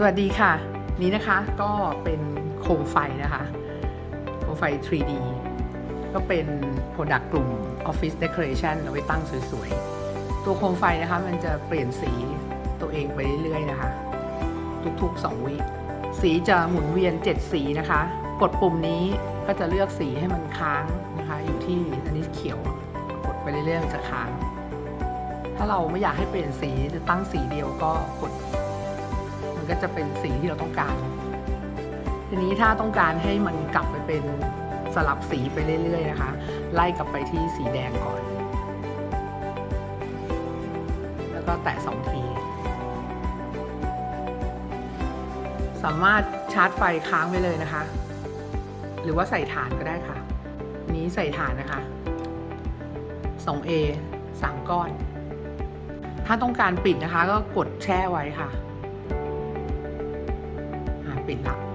สวัสดีค่ะ นี้นะคะก็เป็นโคมไฟนะคะ โคมไฟ 3D ก็เป็น Product กลุ่ม Office Decoration เอาไว้ตั้งสวยๆ ตัวโคมไฟนะคะมันจะเปลี่ยนสีตัวเองไปเรื่อยๆนะคะ ทุกๆ 2 วิสีจะหมุนเวียน 7 สีนะคะ กดปุ่มนี้ก็จะเลือกสีให้มันค้างนะคะ อยู่ที่อันนี้เขียว กดไปเรื่อยๆมันจะค้าง ถ้าเราไม่อยากให้เปลี่ยนสีจะตั้งสีเดียวก็กด ก็จะเป็นสีที่เราต้องการ ทีนี้ถ้าต้องการให้มันกลับไปเป็นสลับสีไปเรื่อยๆนะคะ ไล่กลับไปที่สีแดงก่อน แล้วก็แตะสองที สามารถชาร์จไฟค้างไว้เลยนะคะ หรือว่าใส่ฐานก็ได้ค่ะ นี้ใส่ฐานนะคะ 2A 3 ก้อน ถ้าต้องการปิดนะคะก็กดแช่ไว้ค่ะ อ่าปิดละ